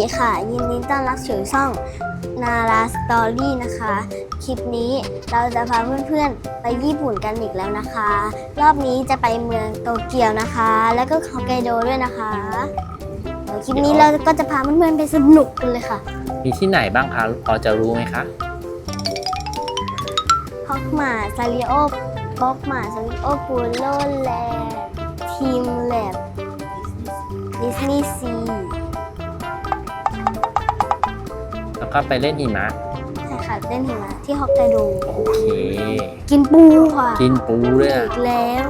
สวัสดีค่ะ ยินดีต้อนรับสู่ช่องนาราสตอรี่นะคะ คลิปนี้เราจะพาเพื่อนๆ ไปญี่ปุ่นกันอีกแล้วนะคะ รอบนี้จะไปเมืองโตเกียวนะคะ แล้วก็ฮอกไกโดด้วยนะคะเดี๋ยวคลิปนี้เราก็จะพาเพื่อนๆไปสนุกกันเลยค่ะมีที่ไหนบ้างคะพอจะรู้ไหมคะฮอกมาซาริโอบ็อกมาซาริโอปูโลแลนด์ทีมแลบดิสนีย์ซี ก็ไปเล่นหิมะใช่ค่ะเล่นหิมะที่ฮอกไกโด โอเค กินปูค่ะ กินปูด้วยอะอีกแล้ว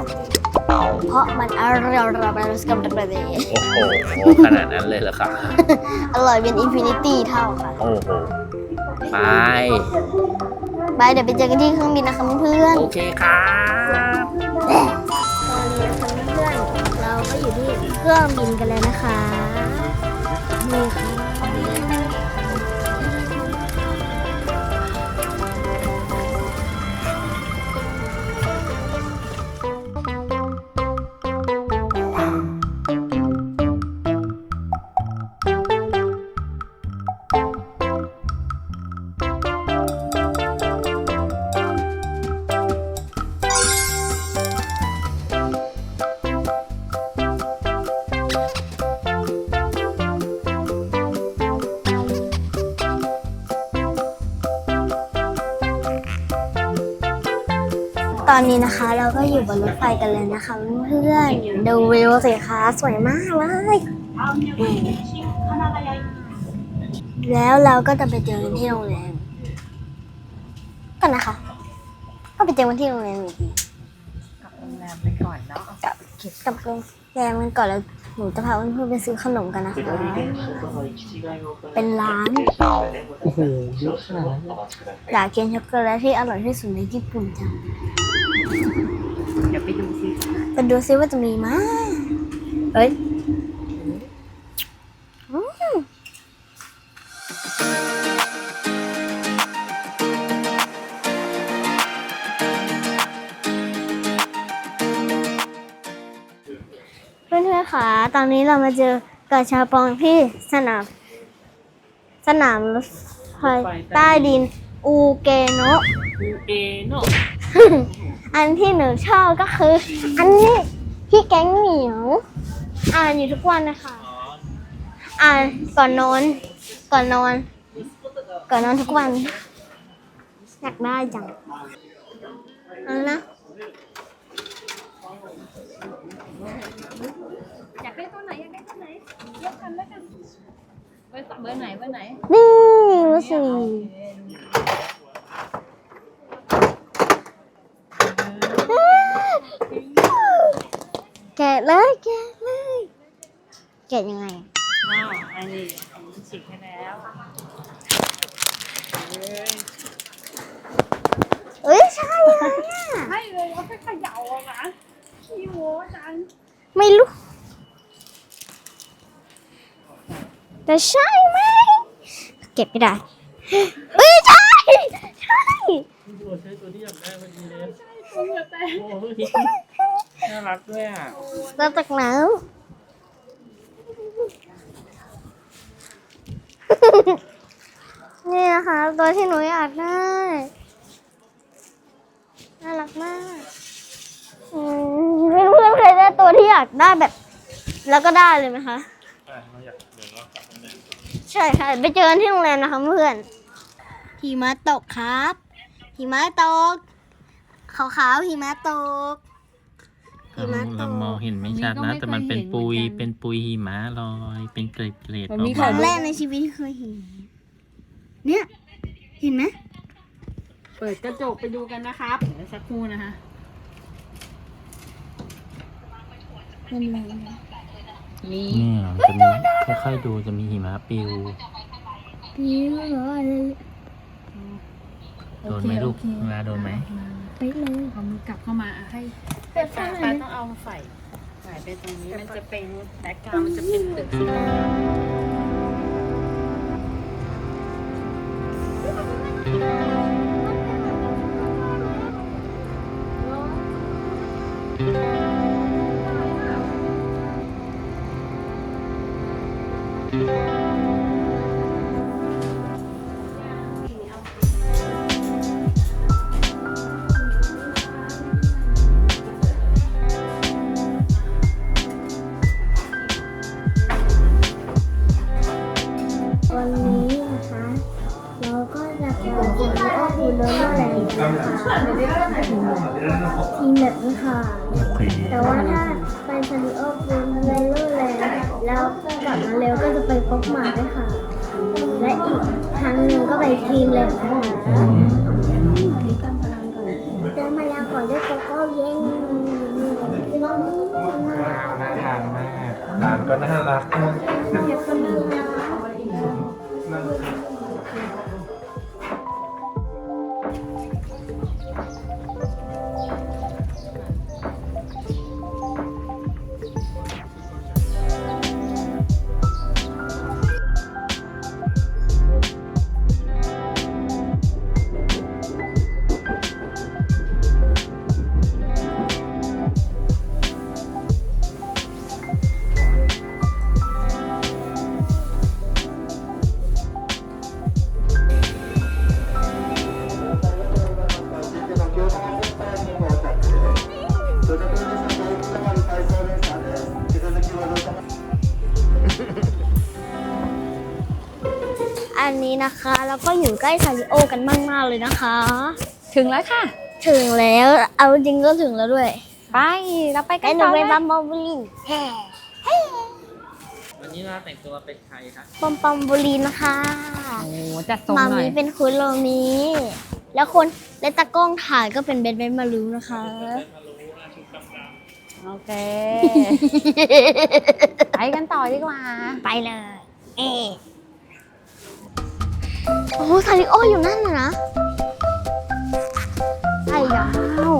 เพราะมันอร่อยอร่อยอร่อยสกัมดับเบิลโอ้โหขนาดนั้นเลยเหรอคะอร่อยเป็นอินฟินิตี้เท่าค่ะโอ้โหไป บายเดี๋ยวไปเจอกันที่เครื่องบินนะคะเพื่อนโอเคครับๆตอนนี้นะคะเพื่อนๆเราก็อยู่ที่เครื่องบินกันแล้วนะคะนี่ค่ะ ตอนนี้นะคะ เราก็อยู่บนรถไฟกันเลยนะคะเพื่อนๆดูวิวสิคะสวยมากเลย แล้วเราก็จะไปเจอกันที่โรงแรมกันนะคะก็ไปเจอกันที่โรงแรมอีกทีกลับโรงแรมไปก่อนเนาะกับกับโรงแรมกันก่อนแล้วห นูจะพาเพื่อนๆไปซื้อขนมกันนะคะ เป็นร้านโอ้โหเยอะขนาดนั้นอยากกินช็อกโกแลตที่อร่อยที่สุดในญี่ปุ่นจังเดี๋ยวไปดูซิไปดูซิว่าจะมีไหมเอ้ย อนๆค่ะ ตอนนี้เรามาเจอกระชาปองที่สนาม สนามรถไฟใต้ดิน อูเกโนะอูเอโนอันที่หนูชอบก็คือ อันนี้พี่แก๊งเหมียว อ่านอยู่ทุกวันนะคะ อ่านก่อนนอน ก่อนนอน ก่อนนอนทุกวัน อยากได้จังเอานะ เบอร์เบอร์ไหนเบอร์ไหนนี่ดูสิแกะเลยแกะเลยแกะยังไงอะอ้าวอันนี้ฉีกให้แล้วเอ้ยใช่เลยอะใช่เลยเอาแค่เขย่าอะนะขี้โม้จัง ไม่รู้ แต่ใช่ไหม เก็บไม่ได้เอ้ยใช่ ใช่ตัวใช้ตัวที่อยากได้เมื่อกี้เลยตัวเหงื่อแตกโอ้ยน่ารักด้วยอะมาจากไหนนี่นะคะตัวที่หนูอยากได้ น่ารักมากอืมเพื่อนๆเคยได้ตัวที่อยากได้แบบ แล้วก็ได้เลยไหมคะ ใช่ค่ะ ไปเจอกันที่โรงแรมนะคะเพื่อนหิมะตกครับ หิมะตก ขาวๆหิมะตก หิมะตเรากมองเห็นไม่ชัดนะ แต่มันเป็นปุย เป็นปุยหิมะลอย เป็นเกล็ดเกล็ดมันมีคไข่รั้งมุแรกกในชีวิตที่เคยเห็น เนี่ยเห็นไหมเปิดกระจกไปดูกันนะครับเดี๋ยวสักครู่นะคะเป็นไร มีเนี่ยจะมีค่อยๆดูจะมีหิมะปิวนี่เหรออะไรโดนไหมลูกเวลาโดนไหมไปเลยเอามือกลับเข้ามาอะให้เปิดไฟป้าหน่ป้าอยต้องเอาใส่ใส่ไปตรงนี้ มันจะเป็นแบ็กกราวด์มันจะเป็นตึกสีแดงเใกล้ซาริโอกันมากๆเลยนะคะ ถึงแล้วค่ะ ถึงแล้วเอาจริงก็ถึงแล้วด้วย ไปเราไปกัไอ้นหนูต่อไปเลยบัมบอมบุรีแฮ่วันนี้เราแต่งตัวเป็นใครครับปอมปอมบุรีนะคะโอ้จัดทรงมาหน่อมียเป็นคุณโรมีแล้วคนและตากล้องถ่ายก็เป็นเบนเบนมารูนะคะ โอเค ไปกันต่อดีกว่า ไปเลย เอ โอ้โหซาริโออยู่นั่นน่ะนะไอ้ยาว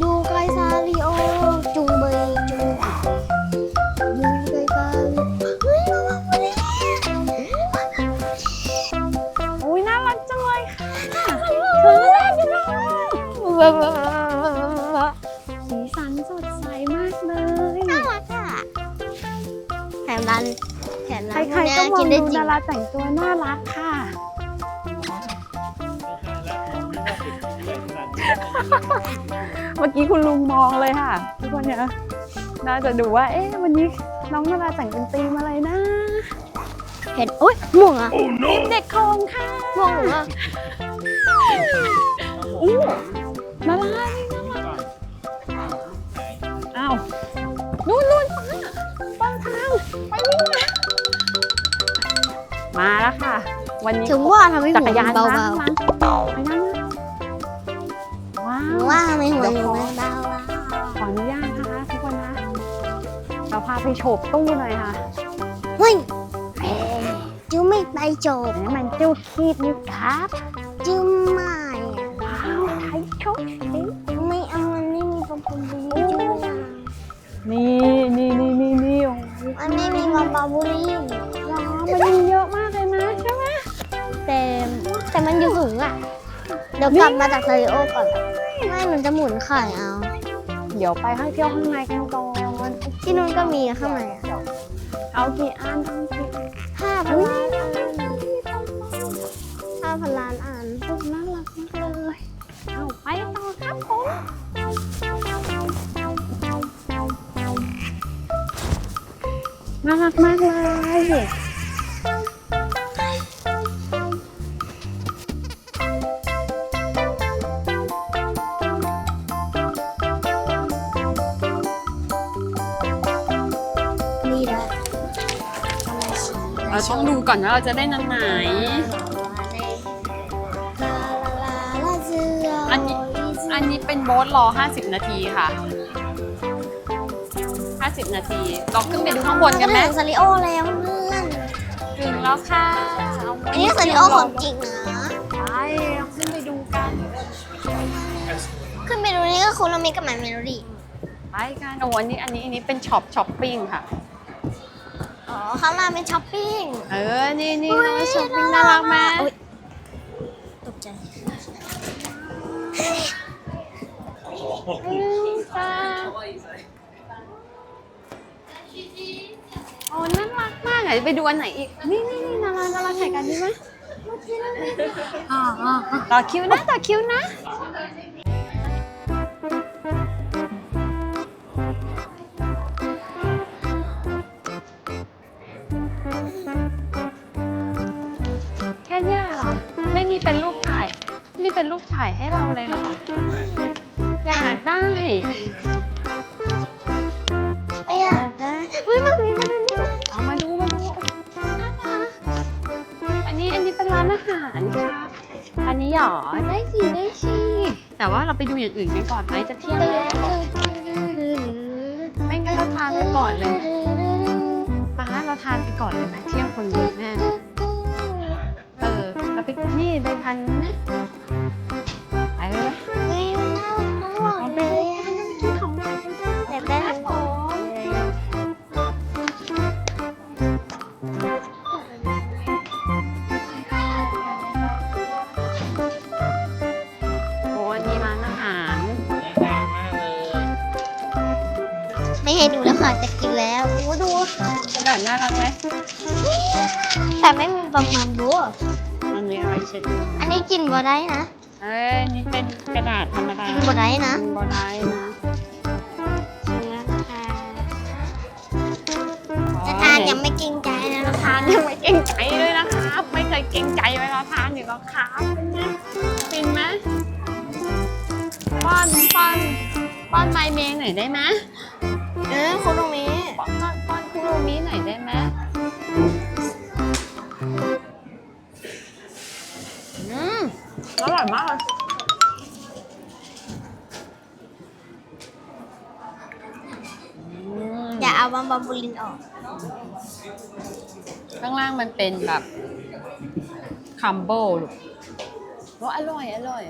ดูไกลซาริโอ จุงเบยจุงดูไกลซาริโอเฮ้ยมามามาเลยอุ้ยน่ารักจังเลยค่ะถึงแล้วอยู่แล้วานครๆก็มกิองนได้ดูจริง ดาราแต่งตัวน่ารักค่ะ เมื่อกี้คุณลุงมองเลยค่ะ ทุกคนเนี่ยน่าจะดูว่า เอ๊ะวันนี้น้องนาราแต่งเป็นธีมอะไรนะ เห็นโอ๊ยหม่วงอะธีมเด็กคลองค่ะหม่วงหรือว่าอู้นารา มาแล้วค่ะ วันนี้ถึงว่าทำให้จัหัวกรยานเบาล้างล้างไปนั่งนะว้าๆหนูวว่าทำไมหัวหนูเดี๋ยวขอมันเบาอะขออนุญาตนะคะทุกคนนะเราพาไปโฉบตู้หน่อยค่ะเฮ้ยจิ้วไม่ไปจบอันนี้มันเจ้าคีบนิ้วครับจิ้วไม่ว้าวไทยโชค ดี๋ยวกลับมาจากซาริโอก่อนไม่หนูจะหมุนไข่เอา เดี๋ยวไปข้างเที่ยวข้างในกันก่อนที่นู้นก็มีข้างในอะเอากี่อันเอากี่อันห้าพันล้านอันห้าพันล้านอันโอ้น่ารักมากเลยเอาไปต่อครับผมน่ารักมากเลย ก่อนว่าเราจะได้นันไหน อันนี้อันนี้เป็นโบ๊ทรอ 50 นาทีค่ะ 50 นาทีเราขึ้นไปดูข้างบนกันไหมถึงซาริโอแล้วเพื่อนถึงแล้วค่ะเอาไว้อันนี้ซาริโอของจริงนะไปเราขึ้นไปดูกัน ขึ้นไปดูนี่ก็คุณเรามีกับหมายเมโลดี้ไปกันโอ้อันนี้อันนี้อันนี้เป็นช็อปช้อปปิ้งค่ะ อ๋อข้างล่างเป็นช้อปปิ้ง เออ นี่นี่อุ๊ยเราช้อปปิ้งน่ารักไหมอุ๊ย ตกใจ อืมจ้าโอ้น่ารักมากอะไปดูอันไหนอีก นี่นี่นี่นารานาราถ่ายกันดีไหมอ๋ออ๋อต่อคิวนะ ต่อคิวนะ เนี้ยเหรอไม่มีเป็นรูปถ่ายเป็นรูปถ่ายให้เราเลยเหรออยากได้ไม่อยากได้เฮ้ยมันมีมันมีเอามาดูมาดูอันนี้อันนี้เป็นร้านอาหารครับอันนี้หรอได้สิได้สิแต่ว่าเราไปดูอย่างอื่นกันก่อนไหมจะเที่ยงแล้วไม่งั้นเราทานไปก่อนเลยป้าเราทานไปก่อนเลยไหมเที่ยงคนเยอะแน่เอ อเราไปนี่ไปทานนะไปเลยเฮ้ยมันน่ารักเลยอะอยากได้ทั้งหมดโอ้อันนี้ร้านอาหารไม่ให้ดูแล้วค่ะจะกินแล้วโอ้ดูกระดาษน่ารักไหมแต่ไม่มีประมาณบัวมันมีอะไร เช็ดมืออันนี้กินบัวได้นะเอ้ยนี่เป็นกระดาษธรรมดากินบัวได้นะบอได้นะจะทานยังไม่เกรงใจนะนะคะทานยังไม่เกรงใจเลยนะครับ ไม่เคยเกรงใจเวลาทานอยู่แล้วครับเป็นไหมป้อนป้อนป้อนไมเมงหน่อยได้ไหมเออคุณตรงนี้ป้อนป้อนป้อนคุโรมิหน่อยได้ไหม อร่อยมากเลยอืมอย่าเอาบัมบัมบูลินออก ข้างล่างมันเป็นแบบคัมโบลูกว่าอร่อย อร่อย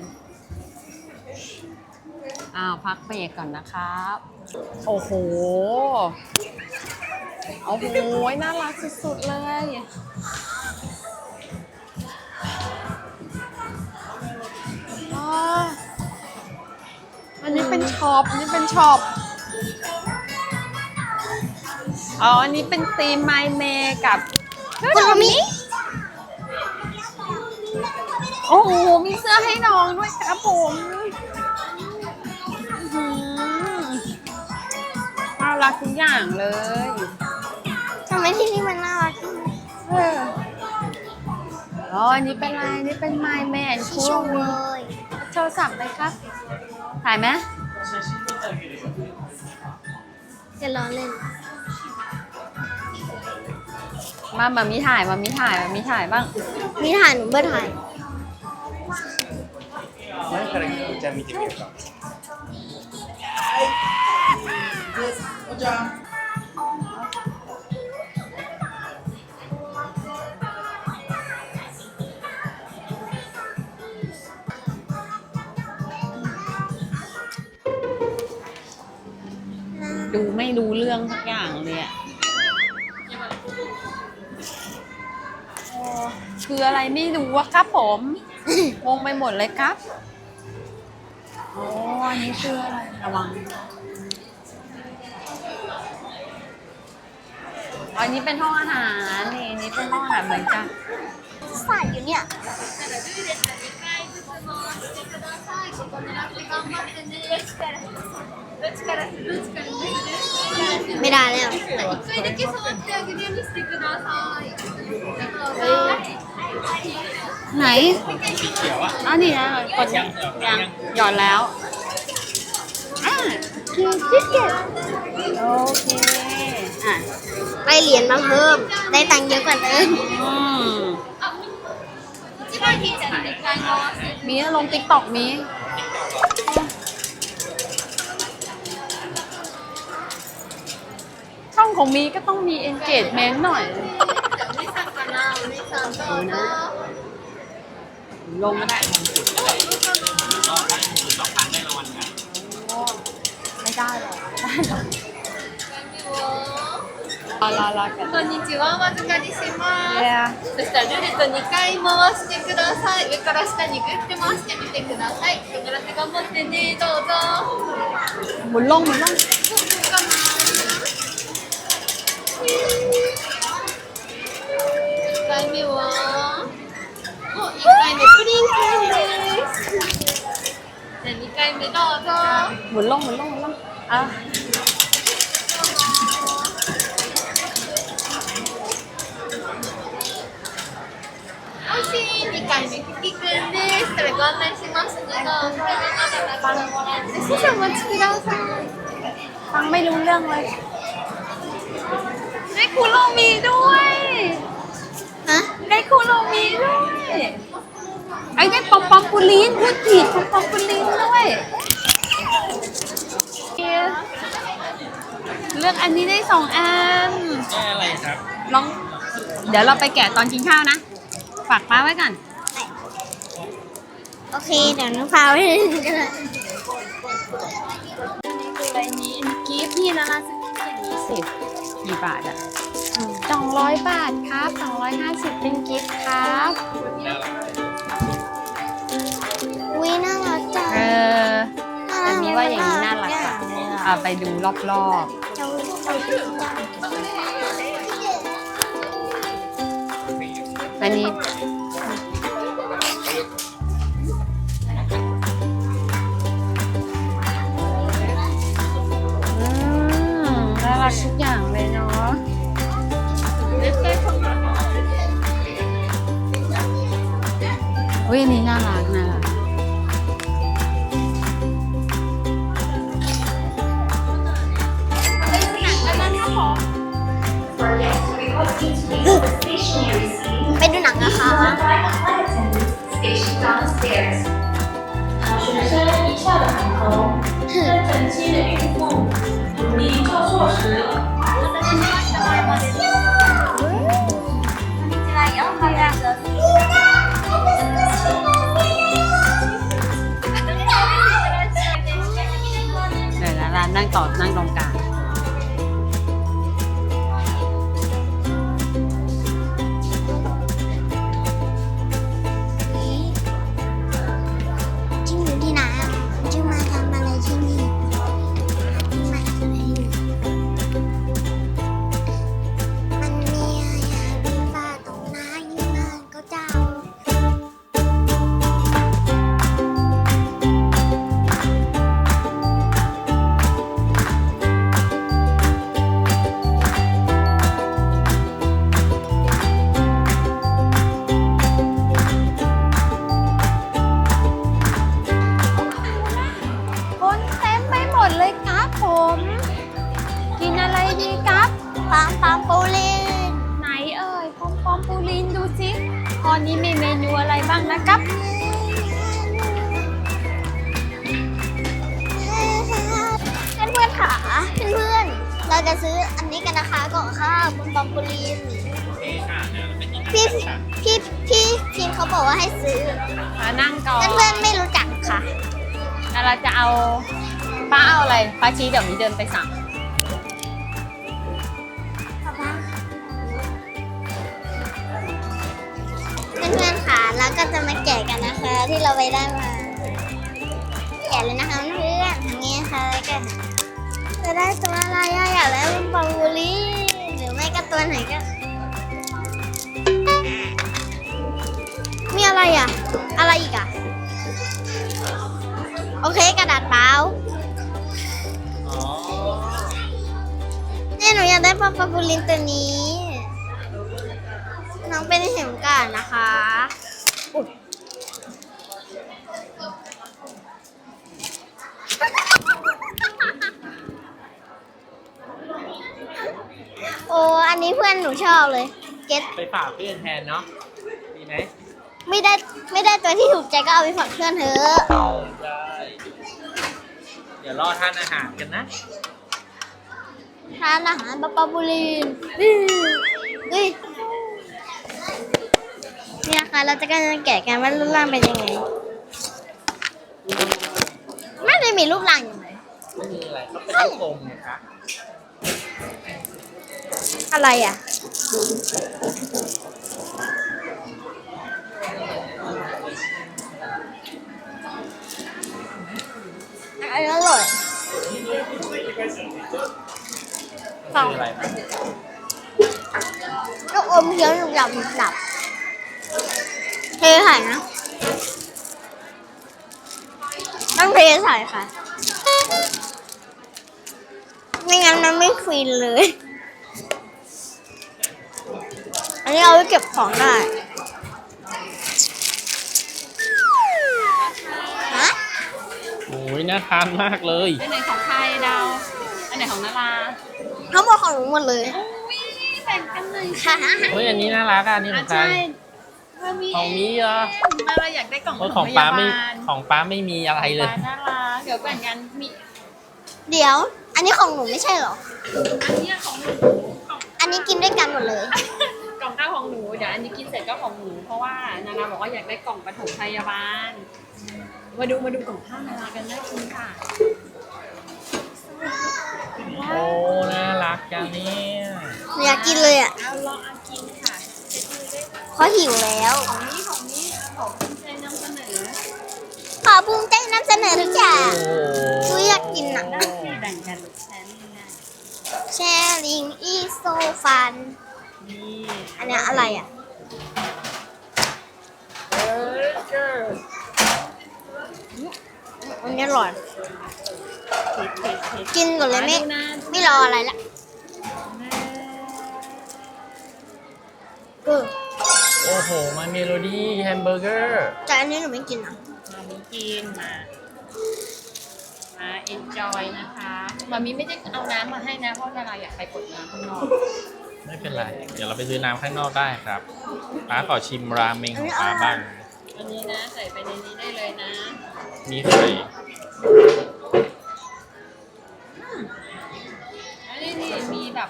อ้าว พักเบรกก่อนนะครับ โอ้โห โอ้โห น่ารักสุด ๆ เลย ช็อปอันนี้เป็นช็อปอ๋อ อันนี้เป็นธีมไมเมกับคุณโรมิโอ้โห มีเสื้อให้น้องด้วยครับผมอื้อหือน่ารักทุกอย่างเลยทำไมที่นี่มันน่ารักจังเลยเอออ๋ออันนี้เป็นอะไรอันนี้เป็นไมเมนที่ชมเลยโทรศัพท์เลยครับ ถ่ายไหม จะล้อเล่น มามามีถ่าย มามีถ่าย มามีถ่ายบ้าง มีถ่ายหนูเบอร์ถ่าย 前からじゃあ見てみようか。ดูไม่ รู้เรื่องสักอย่างเลยอะโอ้คืออะไรไม่รู้อะครับผมงงไปหมดเลยครับ โอ้อันนี้คืออะไร ระวัง อันนี้เป็นห้องอาหารนี่อันนี้เป็นห้องอาหารเหมือนกัน ใส่อยู่เนี่ย ไม่ได้แล้วไหนอันนี้นะกดยังยังหย่อนแล้วอ่าคือจิ๊กเก็ตโอเคอะไปเหรียญมาเพิ่ม ได้ตังค์เยอะกว่าเดิมอืมมีนะลงติ๊กต็อกมี ช่อง ของมีก็ต้องมี engagement หน่อยดูนะ ลงก็ได้โอ้ไม่ได้หรอกไม่ได้หรอกรอรอรอกัน こんにちは、お預かりします。 Yeah そしたらルーレット2回回してください。上から下にグッて回してみてください。必ず頑張ってね、どうぞ。 หมุนลงห じゃあ2回目どうぞ。 หมุนลงหมุนลงหมุนลงอ่ะ おしい、2回目キキくんです。それ ご案内しますけど、これでまだまだもらえて、少しお待ちください。 ฟังไม่รู้เรื่องเลย ได้คุโรมีด้วย ฮะ ได้คุโรมีด้วย ไอ้ได้ปอมปอมปูลินพูดผิดปอมปอมปูลินด้วยเลือกอันนี้ได้สองอันอะไรครับลอง เดี๋ยวเราไปแกะตอนกินข้าวนะ ฝากป้าไว้ก่อน โอเค เดี๋ยวน้องพาไปเล่นกันเลยอะไรนี้กิฟต์นี่นะนะซื้ออย่างนี้สิกี่บาทอะสองร้อยบาทครับสองร้อยห้าสิบเป็นกิฟต์ครับ วิน่ารักจังเออแต่มีว่าอย่างนี้น่ารักอะเอาไปดูรอบเราเราๆอันนี้อืมน่ารักทุกอย่างเลยเนาะอุ้ยอันนี้น่ารักน่ารัก ไปดูหนังนะคะเดี๋ยวนะร้านนั่งต่อนั่งตรงกลาง ก็จะมาแกะกันนะคะ ที่เราไปได้มาแกะเลยนะคะเพื่อนอย่างนี้ค่ะแล้วก็จะได้ตัวอะไรอะอยากได้เป็นปอมปูลินหรือไม่ก็ตัวไหนก็ มีอะไรอะอะไรอีกอะโอเคกระดาษเปล่าเนี่ยหนูอยากได้ปอปาปูลินตัวนี้ น้องเป็นเห็มก่อนนะคะ อ้อันนี้เพื่อนหนูชอบเลย เก็ตไปฝากเพื่อนแทนเนาะดีไหมไม่ได้ไม่ได้ตัวที่ถูกใจก็เอาไปฝากเพื่อนเถอะได้เดี๋ยวรอทานอาหารกันนะทานอาหารปลาปลาบุรีนนี่นี่นี่นะคะเราจะกำลังแกะกันว่ารูปร่างเป็นยังไง ไม่ได้มีรูปร่างอย่างไรไม่มีอะไรก็เป็นลูกกลมไงคะ อะไรอะ อันนี้อร่อยมันคืออะไรนะลูกอมเคี้ยวหนุบหนับหนุบหนับเทใส่นะต้องเทใส่ค่ะ ไม่งั้นมันไม่ฟินเลย อันนี้เอาไว้เก็บของได้อุ้ยน่าทานมากเลย อันไหนของใครดาว อันไหนของนาราทั้งหมดของหนูหมดเลยอุ้ยแบ่งกันเลยค่ะเฮ้ยอันนี้น่ารักอะอันนี่ขอะองใคร ใช่มามีของมีเหรอนาราอยากได้กล่องเฮ้ยขขอองงพป้ายาไม่บาลของป้าไม่มีอะไรเลยป้าน่ารักเดี๋ยวแบ่งกันมีเดี๋ยว อันนี้ของหนูไม่ใช่เหรอ อันเนี้ยของหนูกล่องอันนี้กินด้วยกันหมดเลยก ล่องข้าวของหนูเดี๋ยวอันนี้กินเสร็จก็ของหนูเพราะว่านาราบอกว่าอยากได้กล่องปฐมพยาบาล มาดูมาดูกล่องข้าวนารากันได้คุณค่ะโอ้น่ารักจังเนี่ยหนูอยากกินเลยอะเอาลองเอากินค่ะเช็ดมือได้เลยเพราะหิวแล้วของนี้ของนี้ของภูมิใจนำเสนอขอภูมิใจนำเสนอทุกอย่างโอ้หนูอยากกินอะได้ที่แบ่งกันแชร์นี่นะแชร์ลิงอีโซฟัน นี่อั นเนี้ยอะไรอะเออเจออันนี้อร่อยเผ็ดเผ็ดเผ็ดกินก่อนเลยไม่ดูนะไม่รออะไรละเออโอ้โหมาเมโลดี้แฮมเบอร์เกอร์แต่อันนี้หนูไม่กินอะมามีกินมา มา enjoy นะคะมามีไม่ได้เอาน้ำมาให้นะเพราะนาราอยากไปกดน้ำข้างนอก ไม่เป็นไร เดี๋ยวเราไปซื้อน้ำข้างนอกได้ครับป้าขอชิมราเมงของป้าบ้าง อันนี้นะใส่ไปในนี้ได้เลยนะมีไข่อันนี้นี่มีแบบ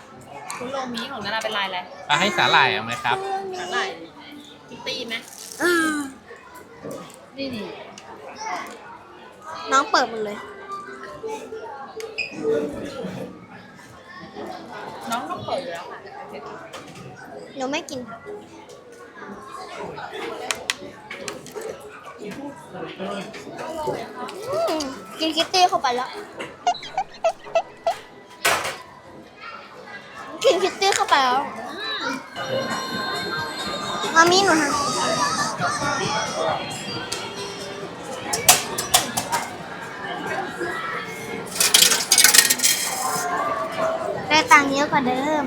คุโรมิของนาราเป็นลายอะไรป้าให้สาหร่ายเอาไหมครับสาหร่ายคิตตี้ไหมอ่านี่นี่น้องเปิดหมดเลย น้องต้องเปิดอยู่แล้วค่ะหนูไม่กินค่ะอืมกินคิตตี้เข้าไปแล้ว กินคิตตี้เข้าไปแล้ว มามีหนูค่ะ ตังค์เยอะกว่าเดิม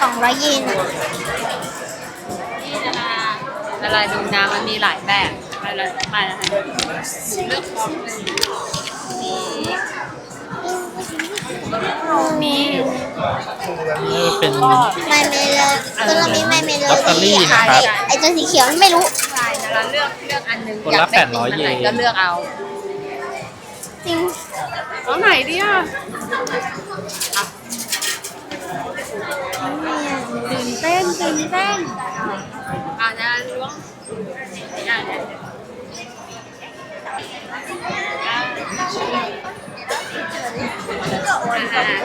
สองร้อยเยนอะนี่นารานาราดูน้ำมันมีหลายแบบมาละมาละเลือกพร้อมเลยมีมีนี่เป็น ไมเมเลอร์ตัวเรามีไมเมเลอลอตเตอรี่นะครับ ไอตัวสีเขียวไม่รู้ ใช่นาราเลือกเลือกอันหนึงคนละอยากได้800กินอันไหนเยนก็เลือกเอา จริงเอาไหนดีอะตื่นเต้นตื่นเต้นอ่านาราล้วงอ่าเนี่ยอ่า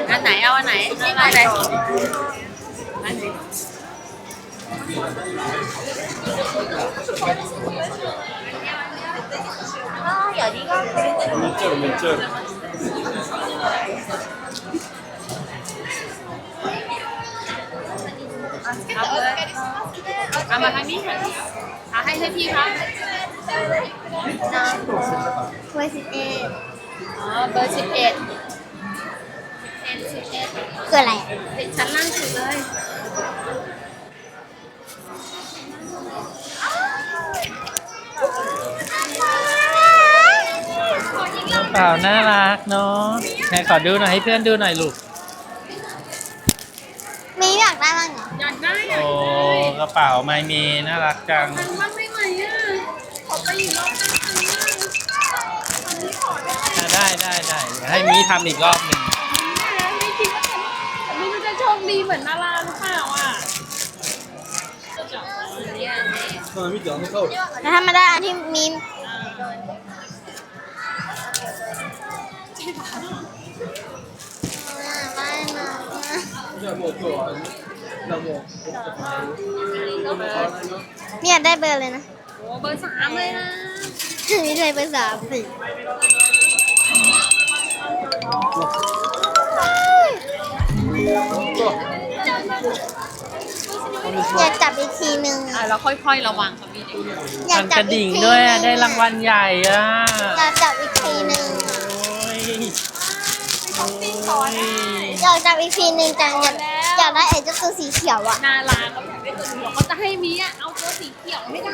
อันไหนเอาอันไหนเอาอันไหนอันไหนเอาเลยเอามาทางนี้ค่ะเอให้ให้พี่ครับน้องเวอร์สิบเอ็ดอ๋อ เบอร์สิบเอ็ดเอ็นสิบเอ็ดคืออะไรอะติดชั้นล่างสุดเลย กระ เป๋าน่ารักเนาะไหนขอดูหน่อยให้เพื่อนดูหน่อยลูก มีอยากได้บ้างเหรออยากได้อยากโอ้ได้กระเป๋าไมเมน่ารักจังทางบ้านได้ไหมอะ ขอไปอีกรอบได้ไหมอะได้ได้ได้เดี๋ยวให้มีทำอีกรอบหนึ่งไม่คิดว่าจะไม่รู้จะโชคดีเหมือนนาราหรือเปล่าอะอันนี้อันนี้แล้วถ้ามาได้อันที่มีไม่มาก็ เบอร์มีอยากได้เบอร์เลยนะโอ้เบอร์สามเลยนะมีเลยเบอร์สามสิอยากจับอีกทีหนึ่งอะเราค่อยๆระวังครับพี่เด็กอยามักนจักบระอีดิ่กงทีด้วยหอะนึ่งได้รางวัลใหญ่อะอยากจับอีกทีหนึ่งโอ้ยโอ้ยอยากจับอีกทีหนึ่งจังอยากอยากได้ไอ้เจ้าตัวสีเขียวอะนาราเขาอยากได้ตัวสีเขียวเขาจะให้มีอะเอาตัวสีเขียวไม่ได้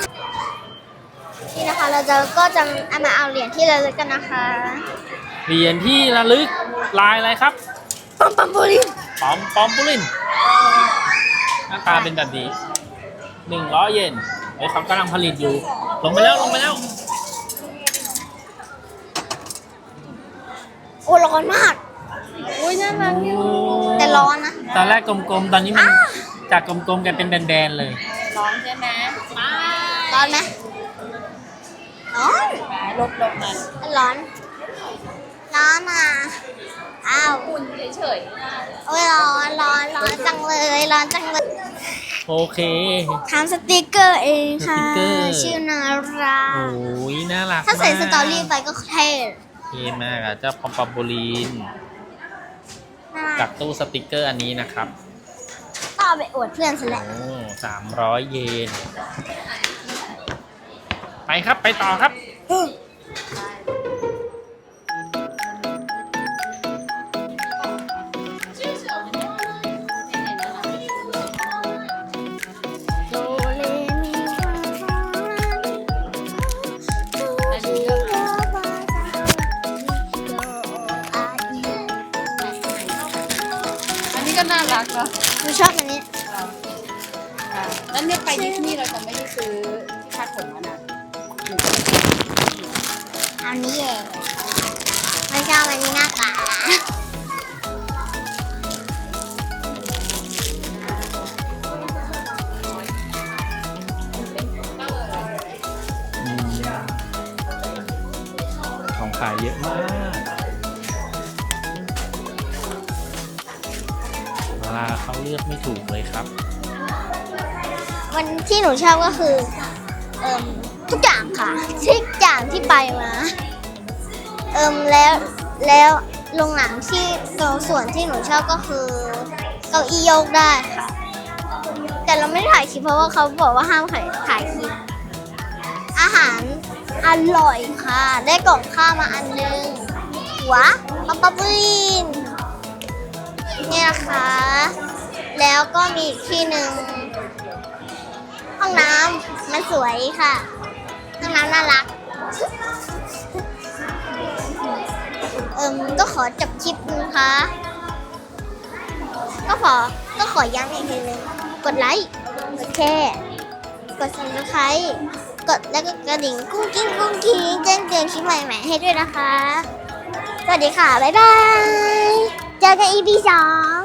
นี่นะคะ เราจะก็จะเอามาเอาเหรียญที่ระลึกกันนะคะ เหรียญที่ระลึกลายอะไรครับปัมปัมปุรินปอมปอมปุลินหน้าตาเป็นแบบนี้หนึ่งร้อยเยนเฮ้ยเขากำลังผลิตอยู่ ลงไปแล้วลงไปแล้ว โอ้ร้อนมาก อุ้ยน่ารักอยู่แต่ร้อนนะ ตอนแรกกลมๆ ตอนนี้มันจากกลมๆกลายเป็นแบนๆเลย ร้อนใช่ไหมมาร้อนไหมร้อน ลบลบมันร้อน ร้อนอะ อ้าวอุ่นเฉยโอ้ยร้อนร้อนร้อนจังเลย ร้อนจังเลยโอเคทำสติกเกอร์เองค่ะ สติกเกอร์ ชื่อนาราโอ้ยน่ารักถ้าใส่มกสตอรี่ไปก็เท่ เท่มากอะเจ้าปอมปอมปุลินน่า จารักกตู้สติกเกอร์อันนี้นะครับก็เอาไปอวดเพื่อนซะแหละโอ้สามร้อยเยน ไปครับไปต่อครับ นนี้ก็น่ารักเนาะหนูชอบอันนี้อ่าแล้วเนี่ยไปดิสนีย์เราจะไม่ได้ซื้อที่คาดผมแล้วนะ อันนี้เองไม่ชอบอันนี้มากกว่า ถูกเลยครับ วันที่หนูชอบก็คือเอิมทุกอย่างค่ะทุกอย่างที่ไปมาเอิมแล้วแล้วโรงหนังที่ตรงส่วนที่หนูชอบก็คือเก้าอี้โยกได้ค่ะ แต่เราไม่ได้ถ่ายคลิปเพราะว่าเขาบอกว่าห้ามถ่ายถ่ายคลิปอาหารอร่อยค่ะ ได้กล่องข้าวมาอันนึงหัวป๊อปปปลินเนี่ยนะคะ แล้วก็มีอีกที่หนึ่งห้องน้ำมันสวยค่ะ ห้องน้ำน่ารัก เอิมก็ขอจบคลิปนะคะ ก็ขอก็ขอย้ำอีกทีนึงกดไลค์ กดแชร์ กด subscribe กดแล้วก็กระดิ่งกุ้งกิ้งกุ้งกิ้งแจ้งเตือนคลิปใหม่ๆให้ด้วยนะคะ สวัสดีค่ะ บ๊ายบาย เจอกัน EP สอง